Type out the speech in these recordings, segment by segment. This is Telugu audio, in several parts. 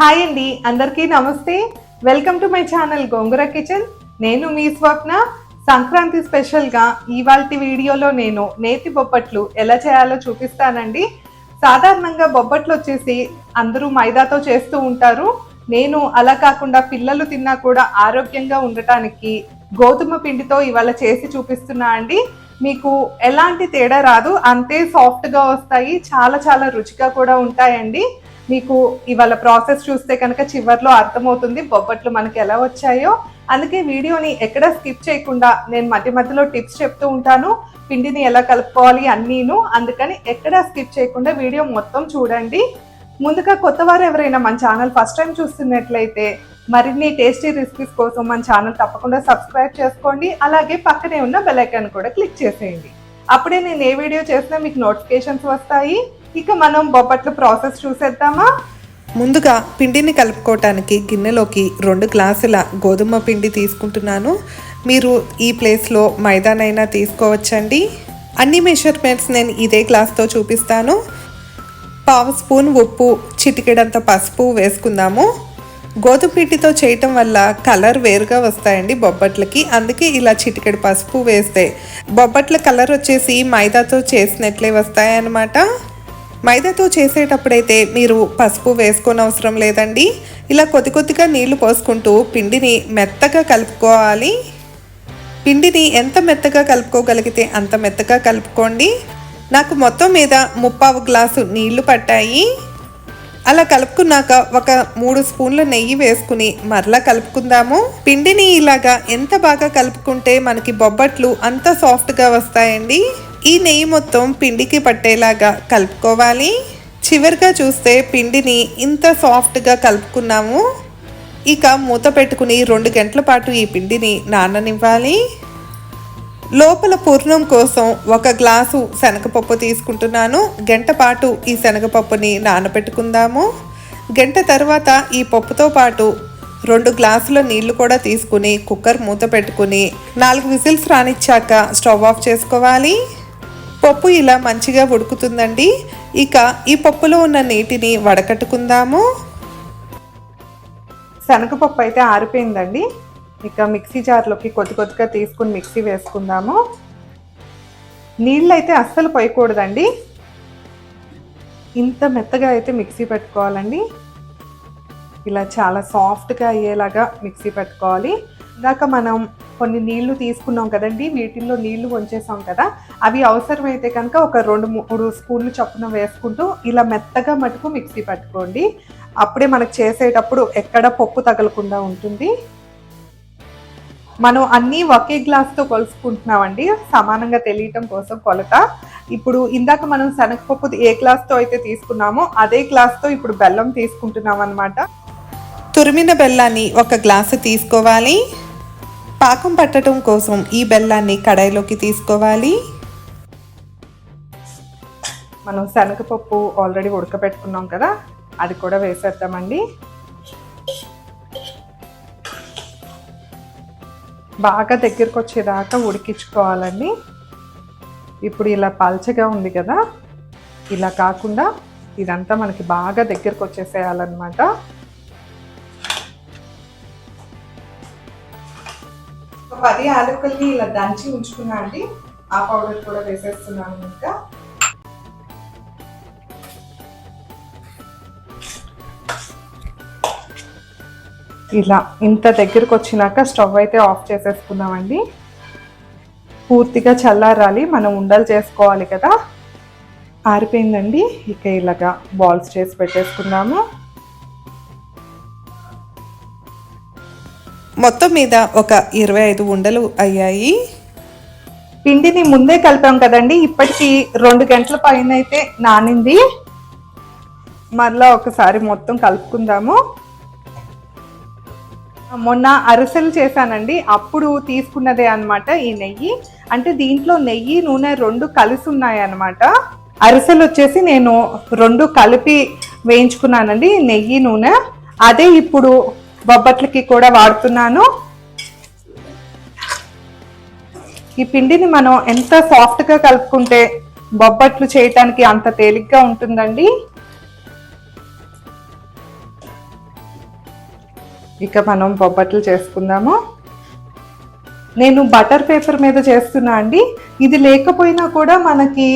హాయ్ అండి అందరికీ నమస్తే. Welcome to my channel Gongura kitchen నేను మీ స్వప్న. సంక్రాంతి స్పెషల్గా ఇవాళ వీడియోలో నేను నేతి బొబ్బట్లు ఎలా చేయాలో చూపిస్తానండి. సాధారణంగా బొబ్బట్లు వచ్చేసి అందరూ మైదాతో చేస్తూ ఉంటారు. నేను అలా కాకుండా పిల్లలు తిన్నా కూడా ఆరోగ్యంగా ఉండటానికి గోధుమ పిండితో ఇవాళ చేసి చూపిస్తున్నా అండి. మీకు ఎలాంటి తేడా రాదు అంతే సాఫ్ట్గా వస్తాయి చాలా చాలా రుచిగా కూడా ఉంటాయండి. మీకు ఇవాళ ప్రాసెస్ చూస్తే కనుక చివర్లో అర్థమవుతుంది బొబ్బట్లు మనకి ఎలా వచ్చాయో. అందుకే వీడియోని ఎక్కడ స్కిప్ చేయకుండా నేను మధ్య మధ్యలో టిప్స్ చెప్తూ ఉంటాను. పిండిని ఎలా కలుపుకోవాలి అన్నీను. అందుకని ఎక్కడ స్కిప్ చేయకుండా వీడియో మొత్తం చూడండి. ముందుగా కొత్త వారు ఎవరైనా మన ఛానల్ ఫస్ట్ టైం చూస్తున్నట్లయితే మరిన్ని టేస్టీ రెసిపీస్ కోసం మన ఛానల్ తప్పకుండా సబ్స్క్రైబ్ చేసుకోండి. అలాగే పక్కనే ఉన్న బెల్ ఐకాన్ కూడా క్లిక్ చేసేయండి. అప్పుడే నేను ఏ వీడియో చేసినా మీకు నోటిఫికేషన్స్ వస్తాయి. ఇక మనం బొప్పట్లు ప్రాసెస్ చూసేద్దామా? ముందుగా పిండిని కలుపుకోవటానికి గిన్నెలోకి రెండు గ్లాసుల గోధుమ పిండి తీసుకుంటున్నాను. మీరు ఈ ప్లేస్లో మైదానైనా తీసుకోవచ్చండి. అన్ని మెషర్మెంట్స్ నేను ఇదే గ్లాస్తో చూపిస్తాను. పావు స్పూన్ ఉప్పు చిటికెడంత పసుపు వేసుకుందాము. గోధుమ పిండితో చేయటం వల్ల కలర్ వేరుగా వస్తాయండి బొబ్బట్లకి. అందుకే ఇలా చిటికెడు పసుపు వేస్తే బొబ్బట్ల కలర్ వచ్చేసి మైదాతో చేసినట్లే వస్తాయన్నమాట. మైదాతో చేసేటప్పుడైతే మీరు పసుపు వేసుకోని అవసరం లేదండి. ఇలా కొద్ది కొద్దిగా నీళ్ళు పోసుకుంటూ పిండిని మెత్తగా కలుపుకోవాలి. పిండిని ఎంత మెత్తగా కలుపుకోగలిగితే అంత మెత్తగా కలుపుకోండి. నాకు మొత్తం మీద ముప్పావు గ్లాసు నీళ్ళు పట్టాయి. అలా కలుపుకున్నాక ఒక మూడు స్పూన్ల నెయ్యి వేసుకుని మరలా కలుపుకుందాము. పిండిని ఇలాగా ఎంత బాగా కలుపుకుంటే మనకి బొబ్బట్లు అంత సాఫ్ట్గా వస్తాయండి. ఈ నెయ్యి మొత్తం పిండికి పట్టేలాగా కలుపుకోవాలి. చివరిగా చూస్తే పిండిని ఇంత సాఫ్ట్గా కలుపుకున్నాము. ఇక మూత పెట్టుకుని రెండు గంటల పాటు ఈ పిండిని నాననివ్వాలి. లోపల పూర్ణం కోసం ఒక గ్లాసు శనగపప్పు తీసుకుంటున్నాను. గంట పాటు ఈ శనగపప్పుని నానబెట్టుకుందాము. గంట తర్వాత ఈ పప్పుతో పాటు రెండు గ్లాసుల నీళ్ళు కూడా తీసుకుని కుక్కర్ మూత పెట్టుకుని నాలుగు విజిల్స్ రానిచ్చాక స్టవ్ ఆఫ్ చేసుకోవాలి. పప్పు ఇలా మంచిగా ఉడుకుతుందండి. ఇక ఈ పప్పులో ఉన్న నీటిని వడకట్టుకుందాము. శనగపప్పు అయితే ఆరిపోయిందండి. ఇక మిక్సీ జార్లోకి కొద్ది కొద్దిగా తీసుకుని మిక్సీ వేసుకుందాము. నీళ్ళు అయితే అస్సలు పోయకూడదండి. ఇంత మెత్తగా అయితే మిక్సీ పెట్టుకోవాలండి. ఇలా చాలా సాఫ్ట్గా అయ్యేలాగా మిక్సీ పెట్టుకోవాలి. ఇందాక మనం కొన్ని నీళ్ళు తీసుకున్నాం కదండి వీటిల్లో నీళ్ళు వంచేసాం కదా అవి అవసరమైతే కనుక ఒక రెండు మూడు స్పూన్లు చొప్పున వేసుకుంటూ ఇలా మెత్తగా మటుకు మిక్సీ పట్టుకోండి. అప్పుడే మనకు చేసేటప్పుడు ఎక్కడ పప్పు తగలకుండా ఉంటుంది. మనం అన్నీ ఒకే గ్లాస్తో కొలుసుకుంటున్నామండి సమానంగా తెలియటం కోసం కొలత. ఇప్పుడు ఇందాక మనం శనగపప్పు ఏ గ్లాస్తో అయితే తీసుకున్నామో అదే గ్లాస్తో ఇప్పుడు బెల్లం తీసుకుంటున్నాం అనమాట తురిమిన బెల్లాన్ని ఒక గ్లాసు తీసుకోవాలి. పాకం పట్టడం కోసం ఈ బెల్లాన్ని కడాయిలోకి తీసుకోవాలి. మనం శనగపప్పు ఆల్రెడీ ఉడకబెట్టుకున్నాం కదా అది కూడా వేసేద్దామండి. బాగా దగ్గరకు వచ్చేదాకా ఉడికించుకోవాలండి. ఇప్పుడు ఇలా పల్చగా ఉంది కదా ఇలా కాకుండా ఇదంతా మనకి బాగా దగ్గరకు వచ్చేసేయాలన్నమాట. పది ఆలుకల్ని ఇలా దంచి ఉంచుకున్నా అండి. ఆ పౌడర్ కూడా వేసేస్తున్నాను ఇంకా. ఇలా ఇంత దగ్గరకు వచ్చినాక స్టవ్ అయితే ఆఫ్ చేసేసుకున్నామండి పూర్తిగా చల్లారాలి మనం ఉండలు చేసుకోవాలి కదా. ఆరిపోయిందండి. ఇక ఇలాగా బాల్స్ చేసి పెట్టేసుకున్నాము మొత్తం మీద ఒక ఇరవై ఐదు ఉండలు అయ్యాయి. పిండిని ముందే కలిపాం కదండి ఇప్పటికి రెండు గంటల పైన అయితే నానింది. మరలా ఒకసారి మొత్తం కలుపుకుందాము. మొన్న అరిసెలు చేశానండి అప్పుడు తీసుకున్నదే అన్నమాట ఈ నెయ్యి. అంటే దీంట్లో నెయ్యి నూనె రెండు కలిసి ఉన్నాయి అన్నమాట అరిసెలు వచ్చేసి నేను రెండు కలిపి వేయించుకున్నానండి నెయ్యి నూనె. అదే ఇప్పుడు బొబ్బట్లకి కూడా వాడుతున్నాను. ఈ పిండిని మనం ఎంత సాఫ్ట్గా కలుపుకుంటే బొబ్బట్లు చేయటానికి అంత తేలిగ్గా ఉంటుందండి. ఇక మనం బొబ్బట్లు చేసుకుందాము. నేను బటర్ పేపర్ మీద చేస్తున్నా అండి. ఇది లేకపోయినా కూడా మనకి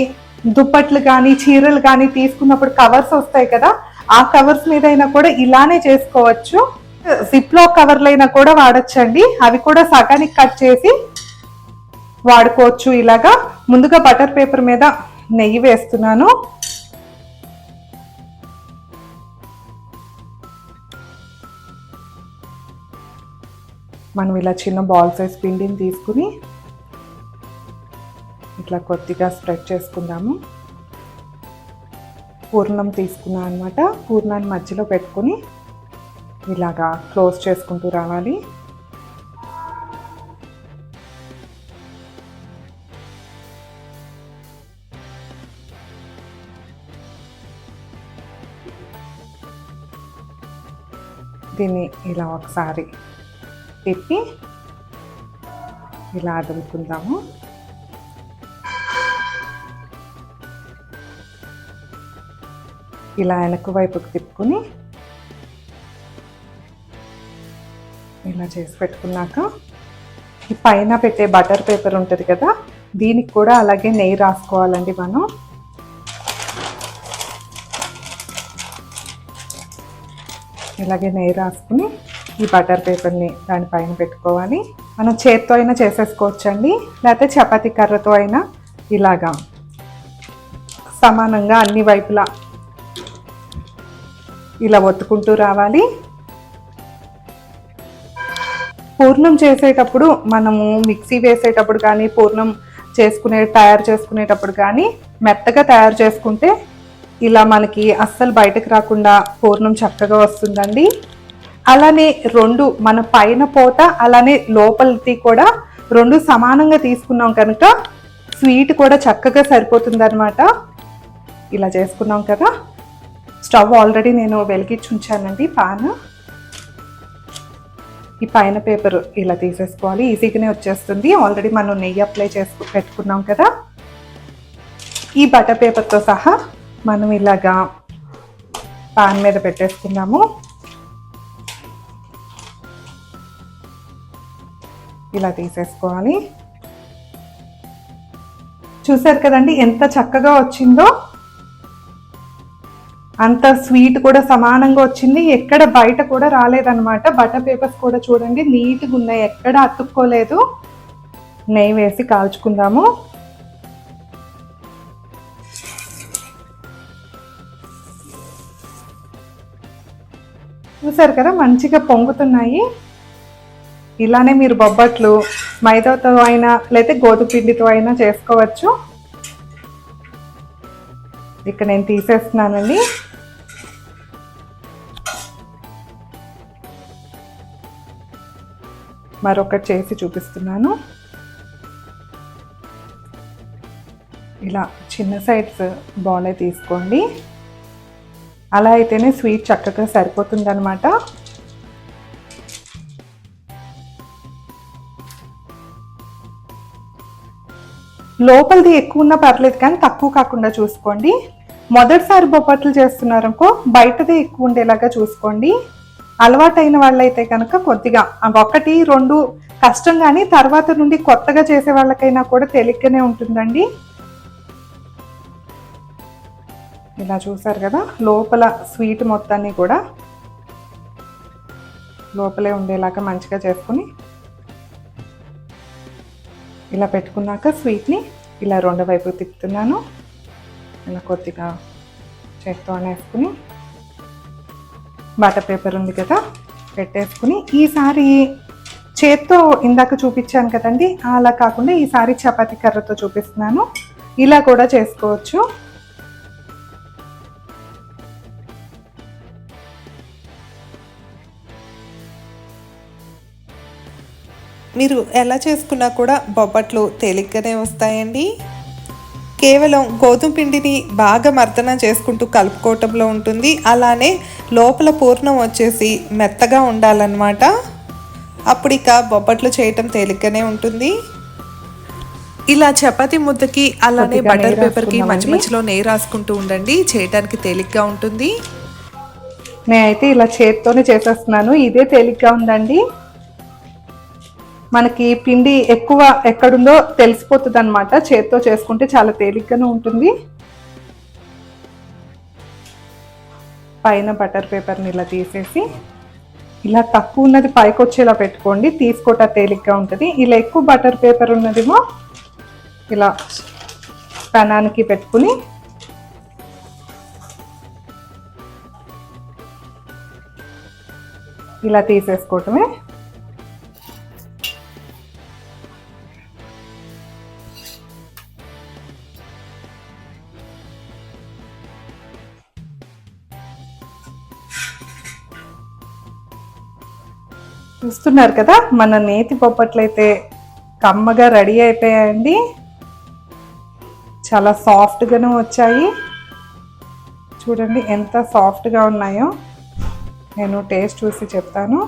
దుప్పట్లు కానీ చీరలు కానీ తీసుకున్నప్పుడు కవర్స్ వస్తాయి కదా ఆ కవర్స్ మీద అయినా కూడా ఇలానే చేసుకోవచ్చు. జిప్లో కవర్లైనా కూడా వాడచ్చండి. అవి కూడా సగానికి కట్ చేసి వాడుకోవచ్చు ఇలాగా. ముందుగా బటర్ పేపర్ మీద నెయ్యి వేస్తున్నాను. మనం ఇలా చిన్న బాల్ సైజ్ పిండిని తీసుకుని ఇట్లా కొద్దిగా స్ప్రెడ్ చేసుకుందాము. పూర్ణం తీసుకున్నాను అనమాట పూర్ణాన్ని మధ్యలో పెట్టుకుని ఇలాగా క్లోజ్ చేసుకుంటూ రావాలి. దీన్ని ఇలా ఒకసారి తిప్పి ఇలా అదుముకుందాము. ఇలా వెనక వైపుకి తిప్పుకొని ఇలా చేసి పెట్టుకున్నాక ఈ పైన పెట్టే బటర్ పేపర్ ఉంటుంది కదా దీనికి కూడా అలాగే నెయ్యి రాసుకోవాలండి మనం. ఇలాగే నెయ్యి రాసుకుని ఈ బటర్ పేపర్ని దానిపైన పెట్టుకోవాలి. మనం చేత్తో అయినా చేసేసుకోవచ్చండి లేకపోతే చపాతి కర్రతో అయినా ఇలాగా. సమానంగా అన్ని వైపులా ఇలా ఒత్తుకుంటూ రావాలి. పూర్ణం చేసేటప్పుడు మనము మిక్సీ వేసేటప్పుడు కానీ పూర్ణం చేసుకునే తయారు చేసుకునేటప్పుడు కానీ మెత్తగా తయారు చేసుకుంటే ఇలా మనకి అస్సలు బయటకు రాకుండా పూర్ణం చక్కగా వస్తుందండి. అలానే రెండు మన పైన పోత అలానే లోపలిది కూడా రెండు సమానంగా తీసుకున్నాం కనుక స్వీట్ కూడా చక్కగా సరిపోతుందనమాట ఇలా చేసుకున్నాం కదా. స్టవ్ ఆల్రెడీ నేను వెలిగించి ఉంచానండి పాన. ఈ పైన పేపర్ ఇలా తీసేసుకోవాలి. ఈజీగానే వచ్చేస్తుంది. ఆల్రెడీ మనం నెయ్యి అప్లై చేసుకు పెట్టుకున్నాం కదా. ఈ బటర్ పేపర్తో సహా మనం ఇలాగా పాన్ మీద పెట్టేసుకున్నాము ఇలా తీసేసుకోవాలి. చూసారు కదండి ఎంత చక్కగా వచ్చిందో? అంత స్వీట్ కూడా సమానంగా వచ్చింది. ఎక్కడ బయట కూడా రాలేదన్నమాట. బటర్ పేపర్స్ కూడా చూడండి నీట్గా ఉన్నాయి. ఎక్కడ అతుక్కోలేదు. నెయ్యి వేసి కాల్చుకుందాము. చూసారు కదా మంచిగా పొంగుతున్నాయి. ఇలానే మీరు బొబ్బట్లు మైదాతో అయినా లేకపోతే గోధుమ పిండితో అయినా చేసుకోవచ్చు. ఇక్కడ నేను తీసేస్తున్నానండి. మరొకటి చేసి చూపిస్తున్నాను. ఇలా చిన్న సైజ్ బాలే తీసుకోండి. అలా అయితేనే స్వీట్ చక్కగా సరిపోతుందనమాట లోపలిది ఎక్కువ ఉన్నా పర్లేదు కానీ తక్కువ కాకుండా చూసుకోండి. మొదటిసారి బొబ్బట్లు చేస్తున్నారనుకో బయటది ఎక్కువ ఉండేలాగా చూసుకోండి. అలవాటైన వాళ్ళైతే కనుక కొద్దిగా అవి ఒకటి రెండు కష్టం కానీ తర్వాత నుండి కొత్తగా చేసే వాళ్ళకైనా కూడా తేలిగ్గానే ఉంటుందండి. ఇలా చూసారు కదా లోపల స్వీట్ మొత్తాన్ని కూడా లోపలే ఉండేలాగా మంచిగా చేసుకుని ఇలా పెట్టుకున్నాక స్వీట్ని ఇలా రెండు వైపు తిప్పుతున్నాను. ఇలా కొద్దిగా చేత్తో అనేసుకుని బటర్ పేపర్ ఉంది కదా పెట్టేసుకుని ఈసారి చేత్తో ఇందాక చూపించాను కదండి అలా కాకుండా ఈసారి చపాతీ కర్రతో చూపిస్తున్నాను. ఇలా కూడా చేసుకోవచ్చు. మీరు ఎలా చేసుకున్నా కూడా బొబ్బట్లు తేలిగ్గానే వస్తాయండి. కేవలం గోధుమ పిండిని బాగా మర్దన చేసుకుంటూ కలుపుకోవటంలో ఉంటుంది. అలానే లోపల పూర్ణం వచ్చేసి మెత్తగా ఉండాలన్నమాట. అప్పుడు ఇక బొబ్బట్లు చేయటం తేలిగ్గానే ఉంటుంది. ఇలా చపాతీ ముద్దకి అలానే బటర్ పేపర్కి మధ్య. మధ్యలో నెయ్యి రాసుకుంటూ ఉండండి. చేయటానికి తేలిగ్గా ఉంటుంది. నేనైతే ఇలా చేతితోనే చేసేస్తున్నాను. ఇదే తేలిగ్గా ఉందండి. మనకి పిండి ఎక్కువ ఎక్కడుందో తెలిసిపోతుంది అనమాట చేత్తో చేసుకుంటే చాలా తేలిగ్గానే ఉంటుంది. పైన బటర్ పేపర్ని ఇలా తీసేసి ఇలా తక్కువ ఉన్నది పైకి వచ్చేలా పెట్టుకోండి. తీసుకోట తేలిగ్గా ఉంటుంది. ఇలా ఎక్కువ బటర్ పేపర్ ఉన్నదేమో ఇలా పెనానికి పెట్టుకుని ఇలా తీసేసుకోవటమే. చూస్తున్నారు కదా మన నేతి బొప్పట్లయితే కమ్మగా రెడీ అయిపోయాయండి. చాలా సాఫ్ట్గాను వచ్చాయి. చూడండి ఎంత సాఫ్ట్గా ఉన్నాయో. నేను టేస్ట్ చూసి చెప్తాను.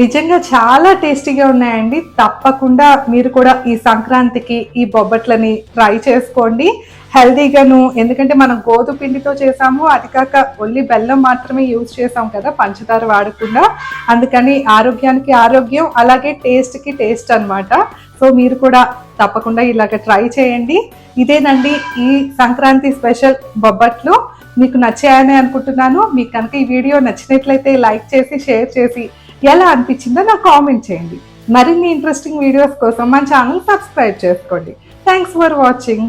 నిజంగా చాలా టేస్టీగా ఉన్నాయండి. తప్పకుండా మీరు కూడా ఈ సంక్రాంతికి ఈ బొబ్బట్లని ట్రై చేసుకోండి. హెల్దీగాను ఎందుకంటే మనం గోధుమ పిండితో చేసాము అది కాక ఓన్లీ బెల్లం మాత్రమే యూజ్ చేసాం కదా పంచదార వాడకుండా. అందుకని ఆరోగ్యానికి ఆరోగ్యం అలాగే టేస్ట్కి టేస్ట్ అనమాట సో మీరు కూడా తప్పకుండా ఇలాగ ట్రై చేయండి. ఇదేనండి ఈ సంక్రాంతి స్పెషల్ బొబ్బట్లు. మీకు నచ్చాయని అనుకుంటున్నాను. మీకు కనుక ఈ వీడియో నచ్చినట్లయితే లైక్ చేసి షేర్ చేసి ఎలా అనిపించిందో నాకు కామెంట్ చేయండి. మరిన్ని ఇంట్రెస్టింగ్ వీడియోస్ కోసం మన ఛానల్ సబ్స్క్రైబ్ చేసుకోండి. Thanks for watching.